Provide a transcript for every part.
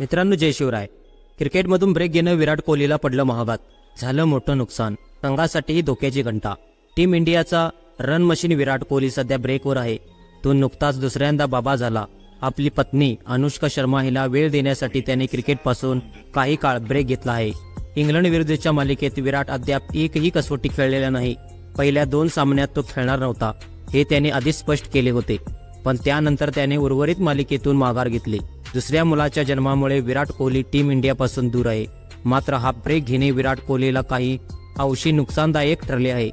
मित्रांनो जय शिवराय. क्रिकेटमधून ब्रेक घेणं विराट कोहलीला पडलं महागात. झालं मोठं नुकसान. संघासाठीही धोक्याची घंटा. टीम इंडियाचा रन मशीन विराट कोहली सध्या ब्रेकवर आहे. तो नुकताच दुसऱ्यांदा बाबा झाला. आपली पत्नी अनुष्का शर्मा हिला वेळ देण्यासाठी त्याने क्रिकेटपासून काही काळ ब्रेक घेतला आहे. इंग्लंड विरुद्धच्या मालिकेत विराट अद्याप एकही कसोटी खेळलेला नाही. पहिल्या दोन सामन्यात तो खेळणार नव्हता. हे त्याने आधीच स्पष्ट केले होते. पण त्यानंतर त्याने उर्वरित मालिकेतून माघार घेतली. दुसऱ्या मुलाच्या जन्मामुळे विराट कोहली टीम इंडियापासून दूर आहे. मात्र हा ब्रेक घेणे विराट कोहलीला काही अंशी नुकसानदायक ठरले आहे.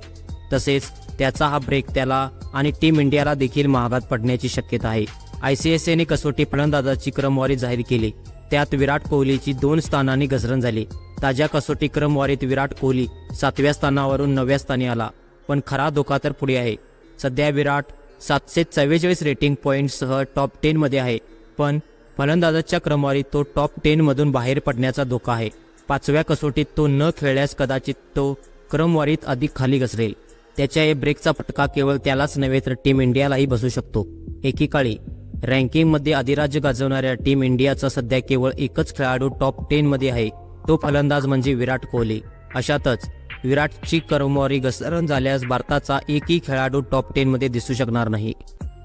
तसेच त्याचा हा ब्रेक त्याला आणि टीम इंडियाला देखील महागात पडण्याची शक्यता आहे. आय सी एस एने कसोटी फलंदाजाची क्रमवारी जाहीर केली. त्यात विराट कोहलीची दोन स्थानांनी घसरण झाली. ताज्या कसोटी क्रमवारीत विराट कोहली सातव्या स्थानावरून नवव्या स्थानी आला पण खरा धोका तर पुढे आहे. सध्या विराट सातशे चव्वेचाळीस रेटिंग पॉईंटसह टॉप टेनमध्ये आहे पण फलंदाजाच्या क्रमवारीत तो टॉप टेनमधून बाहेर पडण्याचा धोका आहे. पाचव्या कसोटीत तो न खेळल्यास कदाचित तो क्रमवारीत अधिक खाली घसरेल. त्याच्या या ब्रेकचा फटका केवळ त्यालाच नव्हे तर टीम इंडियालाही बसू शकतो. एकेकाळी रँकिंगमध्ये अधिराज्य गाजवणाऱ्या टीम इंडियाचा सध्या केवळ एकच खेळाडू टॉप टेनमध्ये आहे. तो फलंदाज म्हणजे विराट कोहली. अशातच विराटची क्रमवारी घसरण झाल्यास भारताचा एकही खेळाडू टॉप टेनमध्ये दिसू शकणार नाही.